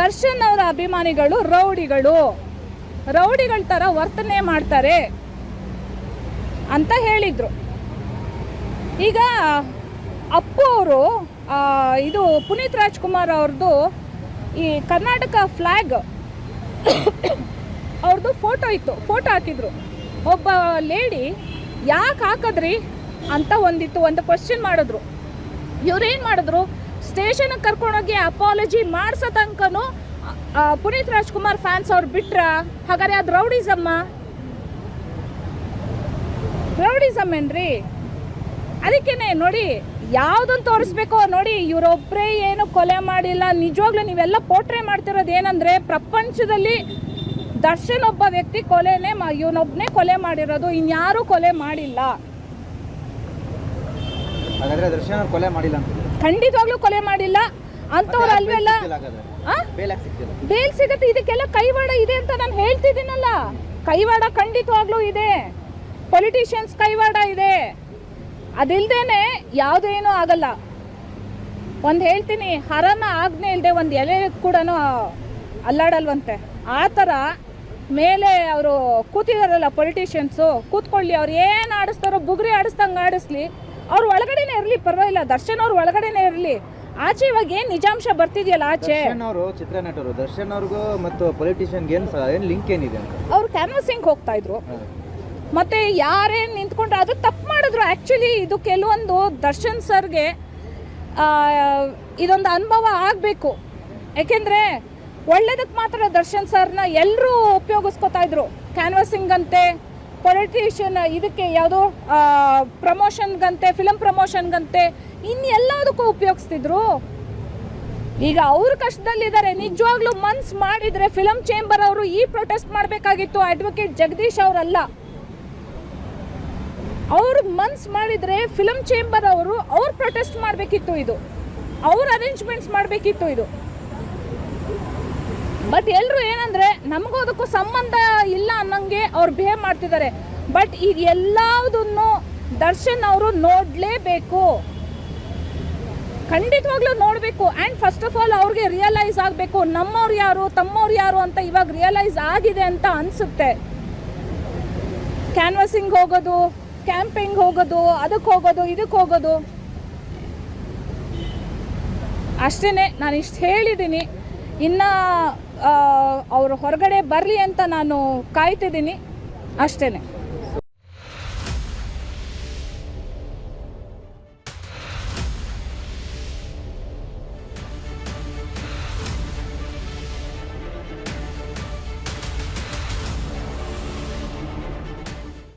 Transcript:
ದರ್ಶನ್ ಅವರ ಅಭಿಮಾನಿಗಳು, ರೌಡಿಗಳು. ರೌಡಿಗಳ ಥರ ವರ್ತನೆ ಮಾಡ್ತಾರೆ ಅಂತ ಹೇಳಿದರು. ಈಗ ಅಪ್ಪು ಅವರು ಇದು ಪುನೀತ್ ರಾಜ್ಕುಮಾರ್ ಅವ್ರದ್ದು ಈ ಕರ್ನಾಟಕ ಫ್ಲ್ಯಾಗ್ ಅವ್ರದ್ದು ಫೋಟೋ ಇತ್ತು, ಫೋಟೋ ಹಾಕಿದ್ರು. ಒಬ್ಬ ಲೇಡಿ, ಯಾಕೆ ಹಾಕಿದ್ರಿ? ಅಂತ ಒಂದಿತ್ತು, ಒಂದು ಕ್ವಶನ್ ಮಾಡಿದ್ರು. ಇವ್ರೇನು ಮಾಡಿದ್ರು? ಸ್ಟೇಷನ್ಗೆ ಕರ್ಕೊಂಡೋಗಿ ಅಪಾಲಜಿ ಮಾಡಿಸೋ ತನಕನೂ ಪುನೀತ್ ರಾಜ್ಕುಮಾರ್ ಫ್ಯಾನ್ಸ್ ಅವ್ರು ಬಿಟ್ರ? ಹಾಗಾದ್ರೆ ಅದು ರೌಡಿಸಮ್ಮ? ರೌಡಿಸಮ್ ಏನ್ರಿ? ಅದಕ್ಕೇನೆ ನೋಡಿ ಯಾವುದನ್ನು ತೋರಿಸ್ಬೇಕೋ ನೋಡಿ ಇವರೊಬ್ಬರೇ ಏನು ಕೊಲೆ ಮಾಡಿಲ್ಲ. ನಿಜವಾಗ್ಲೂ ನೀವೆಲ್ಲ ಪೋಟ್ರೆ ಮಾಡ್ತಿರೋದು ಏನಂದ್ರೆ, ಪ್ರಪಂಚದಲ್ಲಿ ದರ್ಶನ್ ಒಬ್ಬ ವ್ಯಕ್ತಿ ಕೊಲೆನೇ ಇವನೊಬ್ಬನೇ ಕೊಲೆ ಮಾಡಿರೋದು, ಇನ್ಯಾರೂ ಕೊಲೆ ಮಾಡಿಲ್ಲ. ಹಾಗಾದ್ರೆ ದರ್ಶನ್ ಕೊಲೆ ಮಾಡಿಲ್ಲ ಅಂತ. ಖಂಡಿತವಾಗ್ಲೂ ಕೊಲೆ ಮಾಡಿಲ್ಲ. ಅಂತವ್ರು ಅಲ್ವೆಲ್ಲ ಬೇಲ್ ಸಿಗತ್ತೆ ಇದಕ್ಕೆಲ್ಲ ಕೈವಾಡ ಇದೆ ಅಂತ ನಾನು ಹೇಳ್ತಿದ್ದೀನಲ್ಲ. ಕೈವಾಡ ಖಂಡಿತವಾಗ್ಲೂ ಇದೆ. ಪೊಲಿಟಿಷಿಯನ್ಸ್ ಕೈವಾಡ ಇದೆ. ಅದಿಲ್ದೇನೆ ಯಾವುದೇನೂ ಆಗಲ್ಲ. ಒಂದು ಹೇಳ್ತೀನಿ ಹರನ ಆಜ್ಞೆ ಇಲ್ಲದೆ ಒಂದು ಎಲೆ ಕೂಡ ಅಲ್ಲಾಡಲ್ವಂತೆ. ಆ ಥರ ಮೇಲೆ ಅವರು ಕೂತಿದಾರಲ್ಲ ಪೊಲಿಟಿಷಿಯನ್ಸು ಕೂತ್ಕೊಳ್ಳಿ ಅವ್ರು ಏನು ಆಡಿಸ್ತಾರೋ ಬುಗ್ರಿ ಆಡಿಸ್ದಂಗೆ ಆಡಿಸ್ಲಿ. ಅವ್ರು ಒಳಗಡೆನೆ ಇರಲಿ ಪರವಾಗಿಲ್ಲ. ದರ್ಶನ್ ಅವ್ರು ಒಳಗಡೆನೆ ಇರಲಿ. ಆಚೆ ಇವಾಗ ಏನು ನಿಜಾಂಶ ಬರ್ತಿದೆಯಲ್ಲ ಆಚೆ? ದರ್ಶನ್ ಅವರು ಚಿತ್ರನಟರು ದರ್ಶನ್ ಅವ್ರಿಗೂ ಮತ್ತು ಪೊಲಿಟಿಷಿಯನ್ಗೆ ಏನು ಏನು ಲಿಂಕ್ ಏನಿದೆ ಅಂತ? ಅವ್ರು ಕ್ಯಾನ್ವಸಿಂಗ್ ಹೋಗ್ತಾ ಇದ್ರು? ಮತ್ತೆ ಯಾರೇನು ನಿಂತ್ಕೊಂಡ್ರೆ ಅದು ತಪ್ಪು ಮಾಡಿದ್ರು. ಆ್ಯಕ್ಚುಲಿ ಇದು ಕೆಲವೊಂದು ದರ್ಶನ್ ಸರ್ಗೆ ಇದೊಂದು ಅನುಭವ ಆಗಬೇಕು. ಯಾಕೆಂದರೆ ಒಳ್ಳೇದಕ್ಕೆ ಮಾತ್ರ ದರ್ಶನ್ ಸರ್ನ ಎಲ್ಲರೂ ಉಪಯೋಗಿಸ್ಕೊತಾ ಇದ್ರು. ಕ್ಯಾನ್ವಸಿಂಗ್ ಅಂತೆ ಪೊಲಿಟಿಷಿಯನ್ ಇದಕ್ಕೆ ಯಾವುದೋ ಪ್ರಮೋಷನ್ಗಂತೆ ಫಿಲಮ್ ಪ್ರಮೋಷನ್ಗಂತೆ ಇನ್ನೆಲ್ಲದಕ್ಕೂ ಉಪಯೋಗಿಸ್ತಿದ್ರು. ಈಗ ಅವ್ರ ಕಷ್ಟದಲ್ಲಿದ್ದಾರೆ. ನಿಜವಾಗ್ಲೂ ಮನ್ಸ್ ಮಾಡಿದ್ರೆ ಫಿಲಮ್ ಚೇಂಬರ್ ಅವರು ಈ ಪ್ರೊಟೆಸ್ಟ್ ಮಾಡಬೇಕಾಗಿತ್ತು. ಅಡ್ವೊಕೇಟ್ ಜಗದೀಶ್ ಅವರಲ್ಲ. ಅವ್ರ ಮನ್ಸ್ ಮಾಡಿದ್ರೆ ಫಿಲಮ್ ಚೇಂಬರ್ ಅವರು ಅವ್ರು ಪ್ರೊಟೆಸ್ಟ್ ಮಾಡಬೇಕಿತ್ತು ಇದು. ಅವ್ರ ಅರೇಂಜ್ಮೆಂಟ್ಸ್ ಮಾಡಬೇಕಿತ್ತು ಇದು. ಬಟ್ ಎಲ್ಲರೂ ಏನಂದ್ರೆ, ನಮಗೂ ಅದಕ್ಕೂ ಸಂಬಂಧ ಇಲ್ಲ ಅನ್ನಂಗೆ ಅವ್ರು ಬಿಹೇವ್ ಮಾಡ್ತಿದ್ದಾರೆ. ಬಟ್ ಈಗ ಎಲ್ಲದನ್ನು ದರ್ಶನ್ ಅವರು ನೋಡಲೇಬೇಕು. ಖಂಡಿತವಾಗ್ಲೂ ನೋಡಬೇಕು. ಆ್ಯಂಡ್ ಫಸ್ಟ್ ಆಫ್ ಆಲ್ ಅವ್ರಿಗೆ ರಿಯಲೈಸ್ ಆಗಬೇಕು. ನಮ್ಮವ್ರು ಯಾರು, ತಮ್ಮವ್ರು ಯಾರು ಅಂತ ಇವಾಗ ರಿಯಲೈಸ್ ಆಗಿದೆ ಅಂತ ಅನಿಸುತ್ತೆ. ಕ್ಯಾನ್ವಸಿಂಗ್ ಹೋಗೋದು ಕ್ಯಾಂಪಿಂಗ್ ಹೋಗೋದು, ಅದಕ್ಕೆ ಹೋಗೋದು, ಇದಕ್ಕೆ ಹೋಗೋದು. ಅಷ್ಟೇ ನಾನು ಇಷ್ಟು ಹೇಳಿದ್ದೀನಿ ಇನ್ನು ಅವರು ಹೊರಗಡೆ ಬರಲಿ ಅಂತ ನಾನು ಕಾಯ್ತಿದ್ದೀನಿ. ಅಷ್ಟೇ